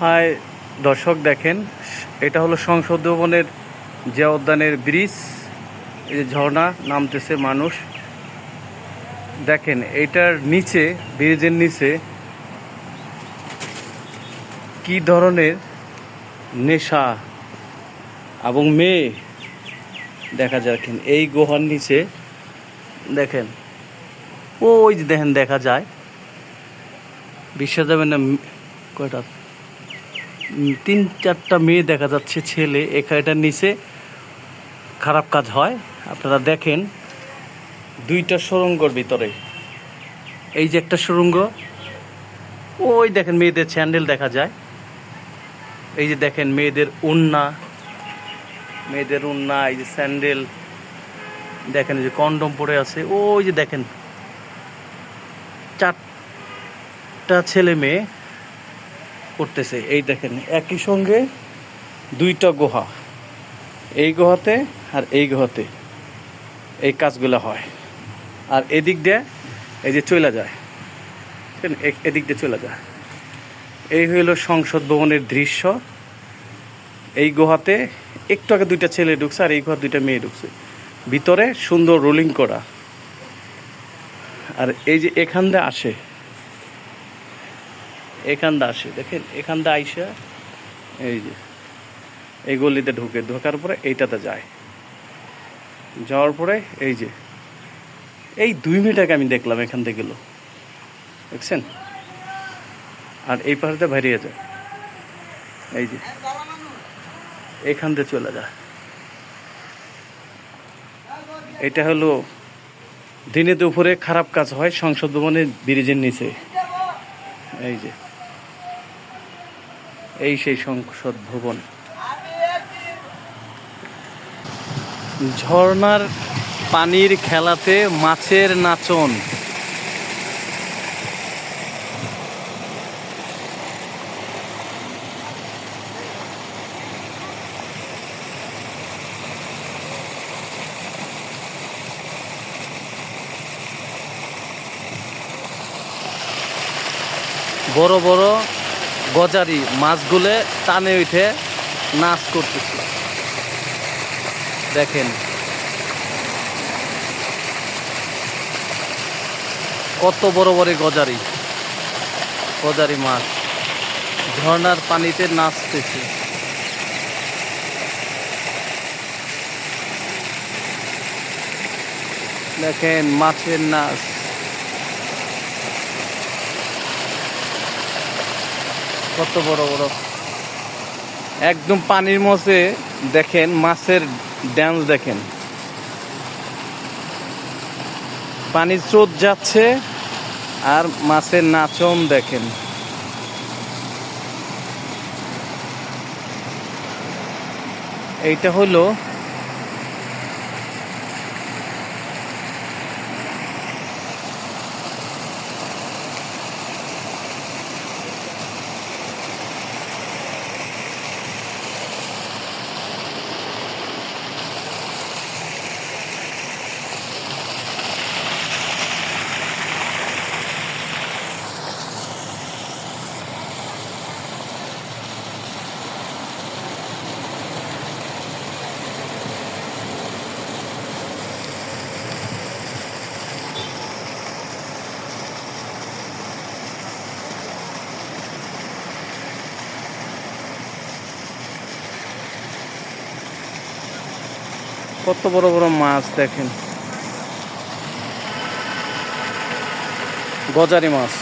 High দর্শক দেখেন, এটা হলো সংসদ ভবনের যে উদ্যানের ব্রিজ, এই যে ঝর্ণা, নামতেছে মানুষ। দেখেন, এটার নিচে, ব্রিজের নিচে কি ধরনের নেশা এবং মেয়ে দেখা যাচ্ছেন এই গুহার নিচে। দেখেন, ওই যে দেখেন, দেখা যায়। বিশ্বাস যাবে না, কয়টা? তিন চারটা মেয়ে দেখা যাচ্ছে, ছেলে। এখানটার নিচে খারাপ কাজ হয়। আপনারা দেখেন, দুইটা সুরঙ্গর ভিতরে। এই যে একটা সুরঙ্গ ওই দেখেন মেয়েদের স্যান্ডেল দেখা যায়। এই যে দেখেন মেয়েদের উন্না মেয়েদের উন্না, এই যে স্যান্ডেল। দেখেন যে কন্ডম পরে আছে, ওই যে দেখেন। চারটা ছেলে মেয়ে করতেছে। এই দেখেন, একই সঙ্গে দুইটা গুহা। এই গুহাতে আর এই গুহাতে এই কাজগুলো হয়। আর এদিক দিয়ে এই যে চলে যায়? এদিক দিয়ে চলে যায়। এই হইল সংসদ ভবনের দৃশ্য। এই গুহাতে একটু আগে দুইটা ছেলে ঢুকছে আর এই গুহা দুইটা মেয়ে ঢুকছে। ভিতরে সুন্দর রোলিং করা। আর এই যে এখান দিয়ে আসে এখান দিয়ে আসে, দেখেন, এখান দিয়ে আইসা এই যে, এই গলিতে ঢুকে, ঢোকার পরে এইটাতে যায়। যাওয়ার পরে এই যে, এই দুই মিনিট আমি দেখলাম এখান থেকে গেল দেখছেন? আর এই পাশে বেরিয়ে যায়। এই যে, এখান দিয়ে চলে যায়। এটা হলো, দিনে দুপুরে খারাপ কাজ হয়, সংসদ ভবনের ব্রিজের নিচে। এই যে এই সেই সংসদ ভবন। ঝর্ণার পানির খেলাতে মাছের নাচন। বড় বড় গজারি মাছগুলো টানে উঠে নাচ করতেছিল দেখেন। কত বড় বড় গজারি। গজারি মাছ। ঝর্ণার পানিতে নাচতেছে। দেখেন মাছের নাচ। কত বড় বড়। একদম পানির মধ্যে দেখেন, মাছের ড্যান্স দেখেন। পানির স্রোত যাচ্ছে আর মাছের নাচন দেখেন। এইটা হলো কত বড় বড় মাছ দেখেন। গজারি মাছ।